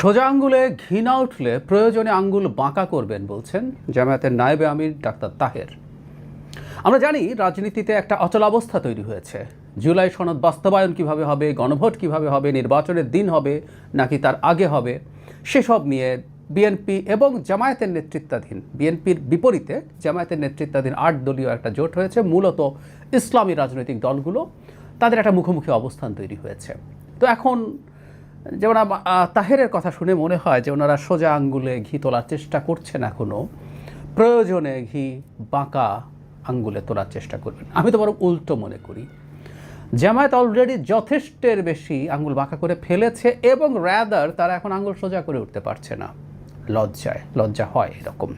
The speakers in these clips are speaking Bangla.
সোজা আঙ্গুলে ঘি না উঠলে প্রয়োজনে আঙ্গুল বাঁকা করবেন বলছেন জামায়াতের নায়েবে আমির ডাক্তার তাহের। আমরা জানি রাজনীতিতে একটা অচলাবস্থা তৈরি হয়েছে। জুলাই সনদ বাস্তবায়ন কীভাবে হবে, গণভোট কীভাবে হবে, নির্বাচনের দিন হবে নাকি তার আগে হবে, সেসব নিয়ে বিএনপি এবং জামায়াতের নেতৃত্বাধীন, বিএনপির বিপরীতে জামায়াতের নেতৃত্বাধীন আট দলীয় একটা জোট হয়েছে, মূলত ইসলামী রাজনৈতিক দলগুলো। তাদের একটা মুখোমুখি অবস্থান তৈরি হয়েছে। তো এখন যেমন তাহেরের কথা শুনে মনে হয় যে ওনারা সোজা আঙ্গুলে ঘি তোলার চেষ্টা করছেন এখনও প্রয়োজনে ঘি বাঁকা আঙ্গুলে তোলার চেষ্টা করবেন। আমি তো বরং উল্টো মনে করি। জামায়াত অলরেডি যথেষ্টের বেশি আঙ্গুল বাঁকা করে ফেলেছে এবং র্যাদার তারা এখন আঙ্গুল সোজা করে উঠতে পারছে না। লজ্জায়, লজ্জা হয় এরকম।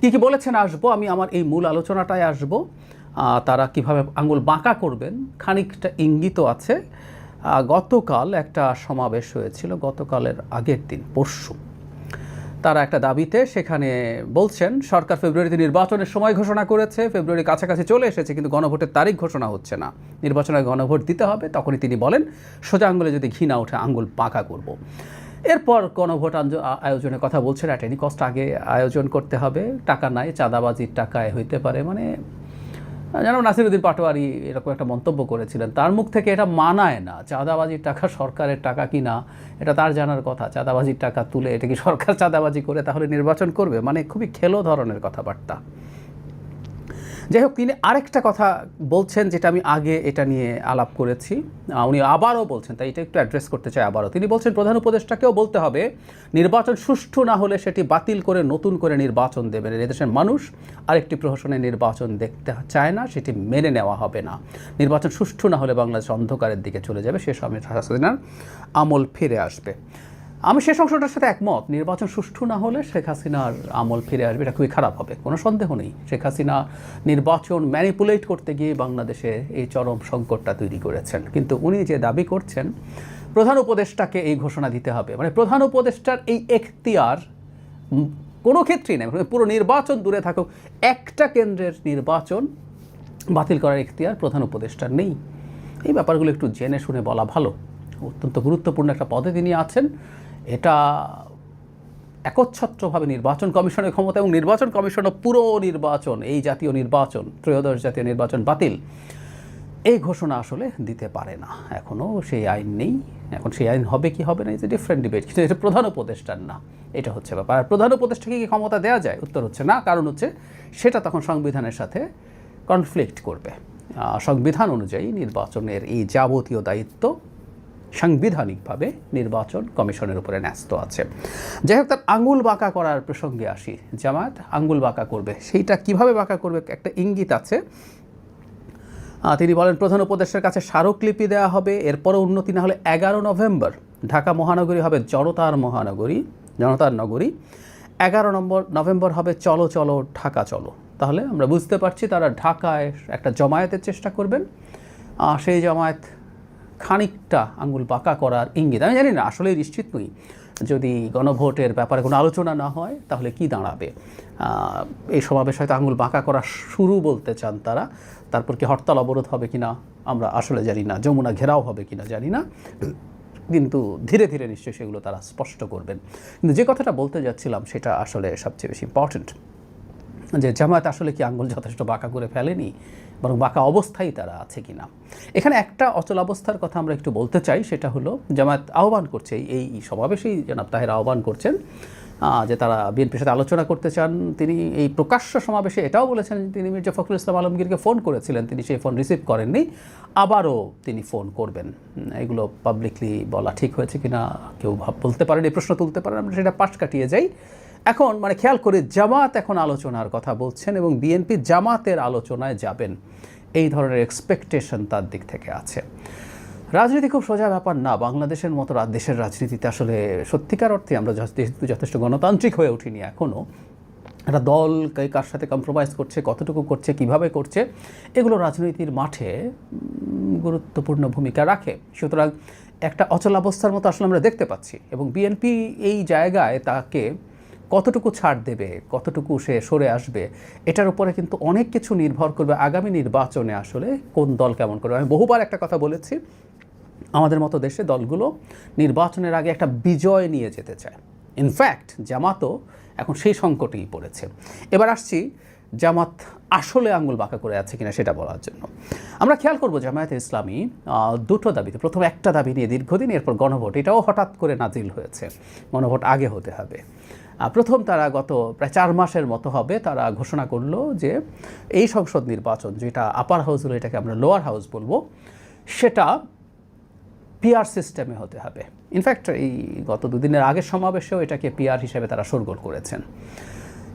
কী কী বলেছেন আসব, আমি আমার এই মূল আলোচনাটায় আসব। তারা কীভাবে আঙ্গুল বাঁকা করবেন, খানিকটা ইঙ্গিত আছে। গতকাল একটা সমাবেশ হয়েছিল, গতকালের আগের দিন, পরশু। তারা একটা দাবিতে সেখানে বলছেন, সরকার ফেব্রুয়ারিতে নির্বাচনের সময় ঘোষণা করেছে, ফেব্রুয়ারি কাছাকাছি চলে এসেছে, কিন্তু গণভোটের তারিখ ঘোষণা হচ্ছে না। নির্বাচনে গণভোট দিতে হবে, তখনই তিনি বলেন, সোজা আঙ্গুলে যদি ঘি না ওঠে, আঙ্গুল পাকা করব। এরপর গণভোট আয়োজনের কথা বলছেন অ্যাট এনি কষ্ট আগে আয়োজন করতে হবে। টাকা নাই, চাঁদাবাজির টাকায় হইতে পারে মানে যেন নাসিরুদ্দিন পাটোয়ারি এরকম একটা মন্তব্য করেছিলেন, তার মুখ থেকে এটা মানায় না, চাঁদাবাজির টাকা সরকারের টাকা কি না? এটা তার জানার কথা, চাঁদাবাজির টাকা তুলে এটা কি সরকার চাঁদাবাজি করে তাহলে নির্বাচন করবে? মানে খুবই খেলো ধরনের কথাবার্তা। যাই হোক তিনি আরেকটা কথা বলছেন যেটা আমি আগে এটা নিয়ে আলাপ করেছি। উনি আবারও বলছেন, তাই এটা একটু অ্যাড্রেস করতে চাই আবারও। তিনি বলছেন, প্রধান উপদেষ্টাকেও বলতে হবে, নির্বাচন সুষ্ঠু না হলে সেটি বাতিল করে নতুন করে নির্বাচন দেবেন। এদেশের মানুষ আরেকটি প্রহসনের নির্বাচন দেখতে চায় না, সেটি মেনে নেওয়া হবে না। নির্বাচন সুষ্ঠু না হলে বাংলাদেশ অন্ধকারের দিকে চলে যাবে, সে সময় হাসিনার আমল ফিরে আসবে। আমি শেষ অংশটার সাথে একমত। নির্বাচন সুষ্ঠু না হলে শেখ হাসিনার আমল ফিরে আসবে, এটা খুবই খারাপ হবে। কোনো সন্দেহ নেই। শেখ হাসিনা নির্বাচন ম্যানিপুলেট করতে গিয়ে বাংলাদেশে এই চরম সংকটটা তৈরি করেছেন। কিন্তু উনি যে দাবি করছেন, প্রধান উপদেষ্টাকে এই ঘোষণা দিতে হবে। মানে প্রধান উপদেষ্টার এই এখতিয়ার কোনো ক্ষেত্রেই নেই। মানে পুরো নির্বাচন দূরে থাকুক। একটা কেন্দ্রের নির্বাচন বাতিল করার এখতিয়ার প্রধান উপদেষ্টার নেই। এই ব্যাপারগুলো একটু জেনে শুনে বলা ভালো। অত্যন্ত গুরুত্বপূর্ণ একটা পদে তিনি আছেন। এটা একচ্ছত্রভাবে নির্বাচন কমিশনের ক্ষমতা এবং নির্বাচন কমিশনের পুরো নির্বাচন, এই জাতীয় নির্বাচন, ত্রয়োদশ জাতীয় নির্বাচন বাতিল। এই ঘোষণা আসলে দিতে পারে না। এখনও সেই আইন নেই। এখন সেই আইন হবে কি হবে না ইজ ডিফারেন্ট ডিবেট কিন্তু এটা প্রধান উপদেষ্টার না। এটা হচ্ছে ব্যাপার। আর প্রধান উপদেষ্টাকে কি ক্ষমতা দেওয়া যায়? উত্তর হচ্ছে না। কারণ হচ্ছে সেটা তখন সংবিধানের সাথে কনফ্লিক্ট করবে। সংবিধান অনুযায়ী নির্বাচনের এই যাবতীয় দায়িত্ব সাংবিধানিকভাবে নির্বাচন কমিশনের উপরে ন্যস্ত আছে। যাই হোক, তার আঙ্গুল বাঁকা করার প্রসঙ্গে আসি। জামায়াত আঙ্গুল বাঁকা করবে। সেইটা কীভাবে বাঁকা করবে একটা ইঙ্গিত আছে। তিনি বলেন, প্রধান উপদেশের কাছে স্মারকলিপি দেওয়া হবে। এরপরও উন্নতি না হলে এগারো নভেম্বর ঢাকা মহানগরী হবে জনতার মহানগরী, জনতার নগরী। এগারো নম্বর, নভেম্বর হবে চলো চলো, ঢাকা, চলো। তাহলে আমরা বুঝতে পারছি তারা ঢাকায় একটা জমায়েতের চেষ্টা করবেন। সেই জমায়েত খানিকটা আঙ্গুল বাঁকা করার ইঙ্গিত। আমি জানি না আসলে নিশ্চিত নই। যদি গণভোটের ব্যাপারে কোনো আলোচনা না হয়, তাহলে কি দাঁড়াবে? এই সমাবেশ হয়তো আঙ্গুল বাঁকা করা শুরু বলতে চান তারা। তারপর কি হরতাল অবরোধ হবে কিনা, আমরা আসলে জানি না। যমুনা ঘেরাও হবে কিনা, জানি না। কিন্তু ধীরে ধীরে নিশ্চয়ই সেগুলো তারা স্পষ্ট করবেন। কিন্তু যে কথাটা বলতে যাচ্ছিলাম, সেটা আসলে সবচেয়ে বেশি ইম্পর্ট্যান্ট যে জামায়াত আসলে কি আঙ্গুল যথেষ্ট বাঁকা করে ফেলেনি, বরং বাঁকা অবস্থায় তারা আছে কি না এখানে একটা অচল অবস্থার কথা আমরা একটু বলতে চাই, সেটা হলো জামায়াত আহ্বান করছে, এই সমাবেশেই জনাব তাহের আহ্বান করছেন যে তারা বিএনপির সাথে আলোচনা করতে চান। তিনি এই প্রকাশ্য সমাবেশে এটাও বলেছেন, তিনি মির্জা ফখরুল ইসলাম আলমগীরকে ফোন করেছিলেন, তিনি সেই ফোন রিসিভ করেননি, আবারও তিনি ফোন করবেন। এগুলো পাবলিকলি বলা ঠিক হয়েছে কিনা, কেউ বলতে পারেন, এই প্রশ্ন তুলতে পারেন, আমরা সেটা পাশ কাটিয়ে যাই। এখন মানে খেয়াল করে জামাত এখন আলোচনার কথা বলছেন এবং বিএনপি জামাতের আলোচনায় যাবেন। এই ধরনের এক্সপেকটেশন তার দিক থেকে আছে। রাজনীতি খুব সোজা ব্যাপার না। বাংলাদেশের মতো দেশের রাজনীতিতে আসলে সত্যিকার অর্থে আমরা যথেষ্ট গণতান্ত্রিক হয়ে উঠিনি এখনও একটা দল কার সাথে কম্প্রোমাইজ করছে, কতটুকু করছে, কীভাবে করছে, এগুলো রাজনীতির মাঠে গুরুত্বপূর্ণ ভূমিকা রাখে। সুতরাং একটা অচলাবস্থার মতো আসলে আমরা দেখতে পাচ্ছি এবং বিএনপি এই জায়গায় তাকে কতটুকু ছাড় দেবে, কতটুকু সে সরে আসবে, এটার উপরে কিন্তু অনেক কিছু নির্ভর করবে আগামী নির্বাচনে আসলে কোন দল কেমন করবে। আমি বহুবার একটা কথা বলেছি, আমাদের মতো দেশে দলগুলো নির্বাচনের আগে একটা বিজয় নিয়ে যেতে চায়। ইনফ্যাক্ট জামাতও এখন সেই সংকটেই পড়েছে। এবার আসছি জামাত আসলে আঙ্গুল বাঁকা করে আছে কিনা সেটা বলার জন্য। আমরা খেয়াল করব জামায়াতে ইসলামী দুটো দাবিতে। প্রথম একটা দাবি নিয়ে দীর্ঘদিন এরপর গণভোট, এটাও হঠাৎ করে নাজিল হয়েছে। গণভোট আগে হতে হবে। প্রথম তারা গত প্রায় চার মাসের মতো হবে, তারা ঘোষণা করল যে এই সংসদ নির্বাচন, যেটা আপার হাউস হলো এটাকে আমরা লোয়ার হাউস বলব, সেটা পিআর সিস্টেমে হতে হবে। ইনফ্যাক্ট এই গত দুদিনের আগের সমাবেশেও এটাকে পিআর হিসেবে তারা সরগোল করেছেন।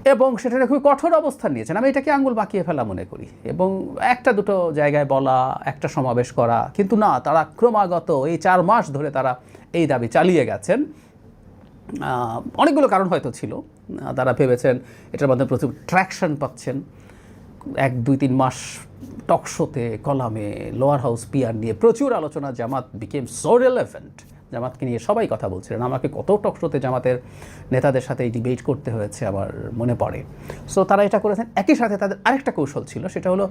এবং সেটা খুবই কঠোর অবস্থান নিয়েছেন। আমি এটাকে আঙ্গুল বাঁকিয়ে ফেলা মনে করি। এবং একটা দুটো জায়গায় বলা, একটা সমাবেশ করা, কিন্তু না, তারা ক্রমাগত এই চার মাস ধরে তারা এই দাবি চালিয়ে গেছেন। অনেকগুলো কারণ হয়তো ছিল। তারা ভেবেছেন এটার মাধ্যমে প্রচুর ট্র্যাকশন পাচ্ছেন। এক, দুই, তিন মাস টকশোতে কলামে লোয়ার হাউস পিয়ার নিয়ে প্রচুর আলোচনা, জামাত বিকেম সো রেলেভেন্ট জামাতকে নিয়ে সবাই কথা বলছিলেন। আমাকে কত টকশোতে জামাতের নেতাদের সাথে এই ডিবেট করতে হয়েছে আমার মনে পড়ে। সো তারা এটা করেছেন। একই সাথে তাদের আরেকটা কৌশল ছিল, সেটা হলো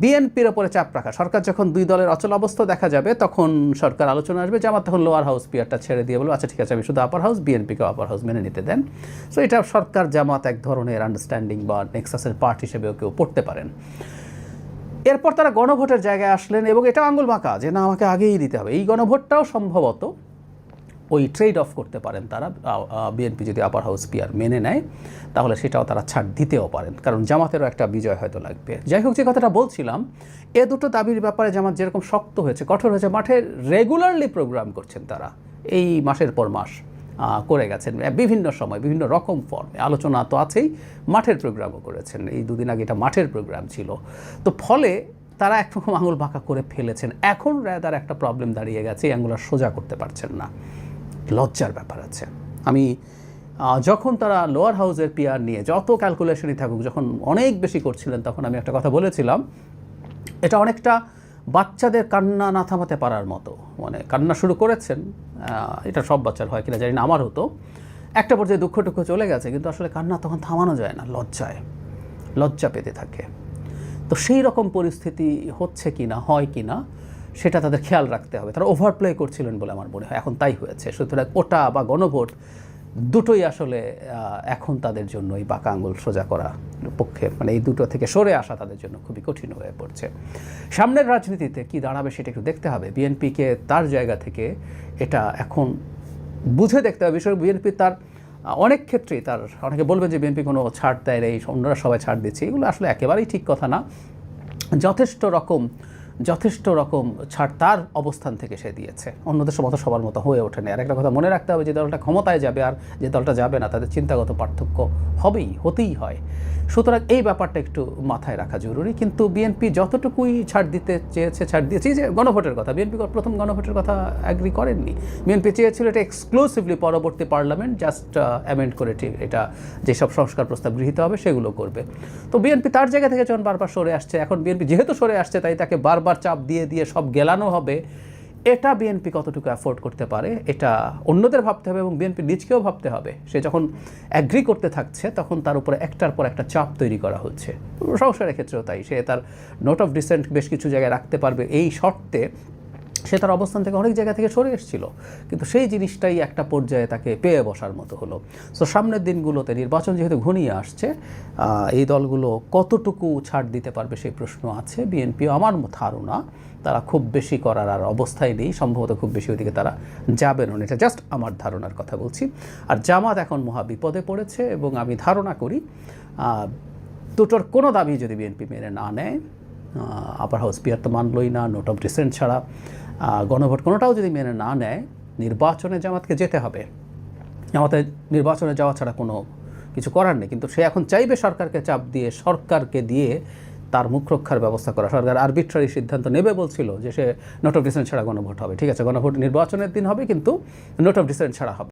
বিএনপির ওপরে চাপ রাখা। সরকার যখন দুই দলের অচল অবস্থা দেখা যাবে, তখন সরকার আলোচনা আসবে, জামাত তখন লোয়ার হাউস পিয়ারটা ছেড়ে দিয়ে বলব আচ্ছা ঠিক আছে, আমি শুধু আপার হাউস বিএনপিকে আপার হাউস মেনে নিতে দেন। সো এটা সরকার, জামাত এক ধরনের আন্ডারস্ট্যান্ডিং বা নেক্সাসের পার্ট হিসেবেও কেউ পড়তে পারেন। এরপর তারা গণভোটের জায়গায় আসলেন এবং এটা আঙ্গুল বাঁকা, যে না, আমাকে আগেই দিতে হবে। এই গণভোটটাও সম্ভবত ওই ট্রেড অফ করতে পারেন তারা বিএনপি যদি আপার হাউস পিয়ার মেনে নেয়, তাহলে সেটাও তারা ছাড় দিতেও পারেন। কারণ জামাতেরও একটা বিজয় হয়তো লাগবে। যাই হোক, যে কথাটা বলছিলাম, এ দুটো দাবির ব্যাপারে জামাত যেরকম শক্ত হয়েছে, কঠোর হয়েছে, মাঠে রেগুলারলি প্রোগ্রাম করছেন তারা। এই মাসের পর মাস করে গেছেন। বিভিন্ন সময়, বিভিন্ন রকম ফর্মে আলোচনা তো আছেই, মাঠের প্রোগ্রামও করেছেন। এই দুদিন আগে এটা মাঠের প্রোগ্রাম ছিল। তো ফলে তারা একরকম আঙুল বাঁকা করে ফেলেছেন। এখন তার একটা প্রবলেম দাঁড়িয়ে গেছে, এই আঙুল সোজা করতে পারছেন না। লজ্জার ব্যাপার আছে। আমি যখন তারা লোয়ার হাউসের পিয়ার নিয়ে যত ক্যালকুলেশনই থাকুক, যখন অনেক বেশি করছিলেন, তখন আমি একটা কথা বলেছিলাম, এটা অনেকটা বাচ্চাদের কান্না না থামাতে পারার মতো। মানে কান্না শুরু করেছেন এটা সব বাচ্চার হয় কিনা জানি না আমার হতো একটা পর্যায়ে দুঃখ টুক্ষ চলে গেছে, কিন্তু আসলে কান্না তখন থামানো যায় না, লজ্জায়। লজ্জা পেতে থাকে। তো সেই রকম পরিস্থিতি হচ্ছে কি না হয় কি না সেটা তাদের খেয়াল রাখতে হবে। তারা ওভারপ্লে করছিলেন বলে আমার মনে হয়। এখন তাই হয়েছে। সুতরাং ওটা বা গণভোট দুটোই আসলে এখন তাদের জন্য এই বাঁকা আঙুল সোজা করা পক্ষে মানে এই দুটো থেকে সরে আসা তাদের জন্য খুবই কঠিন হয়ে পড়ছে। সামনের রাজনীতিতে কি দাঁড়াবে সেটা একটু দেখতে হবে। বিএনপিকে তার জায়গা থেকে এটা এখন বুঝে দেখতে হবে। বিষয় বিএনপি তার অনেক ক্ষেত্রেই তার, অনেকে বলবেন যে বিএনপি কোনো ছাড় দেয় এই অন্যরা সবাই ছাড় দিচ্ছে। এগুলো আসলে একেবারেই ঠিক কথা না। যথেষ্ট রকম যথেষ্ট রকম ছাড় তার অবস্থান থেকে সে দিয়েছে। অন্যদের মতো সবার মতো হয়ে ওঠেনি। আর একটা কথা মনে রাখতে হবে, যে দলটা ক্ষমতায় যাবে আর যে দলটা যাবে না, তাদের চিন্তাগত পার্থক্য হবেই, হতেই হয়। সুতরাং এই ব্যাপারটা একটু মাথায় রাখা জরুরি। কিন্তু বিএনপি যতটুকুই ছাড় দিতে চেয়েছে, ছাড় দিয়েছে যে গণভোটের কথা, বিএনপি প্রথম গণভোটের কথা অ্যাগ্রি করেননি। বিএনপি চেয়েছিল এটা এক্সক্লুসিভলি পরবর্তী পার্লামেন্ট জাস্ট অ্যামেন্ড করে ঠিক এটা যেসব সংস্কার প্রস্তাব গৃহীত হবে সেগুলো করবে। তো বিএনপি তার জায়গা থেকে যখন বারবার সরে আসছে, এখন বিএনপি যেহেতু সরে আসছে, তাই তাকে বারবার চাপ দিয়ে দিয়ে সব গেলানো হবে, এটা বিএনপি কতটুকু অ্যাফোর্ড করতে পারে, এটা অন্যদের ভাবতে হবে এবং বিএনপি নিজকেও ভাবতে হবে। সে যখন অ্যাগ্রি করতে থাকছে, তখন তার উপরে একটার পর একটা চাপ তৈরি করা হচ্ছে। সংসারের ক্ষেত্রেও তাই, সে তার নোট অফ ডিসেন্ট বেশ কিছু জায়গায় রাখতে পারবে। এই শর্তে সে তার অবস্থান থেকে অনেক জায়গা থেকে সরে এসেছিল। কিন্তু সেই জিনিসটাই একটা পর্যায়ে তাকে পেয়ে বসার মতো হলো। সো সামনের দিনগুলোতে নির্বাচন যেহেতু ঘনিয়ে আসছে এই দলগুলো কতটুকু ছাড় দিতে পারবে সেই প্রশ্ন আছে। বিএনপিও আমার ধারণা, তারা খুব বেশি করার আর অবস্থায় নেই। সম্ভবত খুব বেশি ওদিকে তারা যাবেন না। এটা জাস্ট আমার ধারণার কথা বলছি। আর জামাত এখন মহা বিপদে পড়েছে এবং আমি ধারণা করি দুটোর কোনো দাবি যদি বিএনপি মেনে না নেয় আপার হাউস পিয়ার তো মানলই না নোট অফ ডিসেন্ট ছাড়া গণভোট কোনোটাও যদি মেনে না নেয়, নির্বাচনে জামাতকে যেতে হবে। জামাতে নির্বাচনে যাওয়া ছাড়া কোনো কিছু করার নেই। কিন্তু সে এখন চাইবে সরকারকে চাপ দিয়ে, সরকারকে দিয়ে তার মুখ রক্ষার ব্যবস্থা করা। সরকার আরবিট্রারি সিদ্ধান্ত নেবে বলছিল যে সে নোট অফ ডিসেন্ট ছাড়া গণভোট হবে। ঠিক আছে, গণভোট নির্বাচনের দিন হবে, কিন্তু নোট অফ ডিসেন্ট ছাড়া হবে।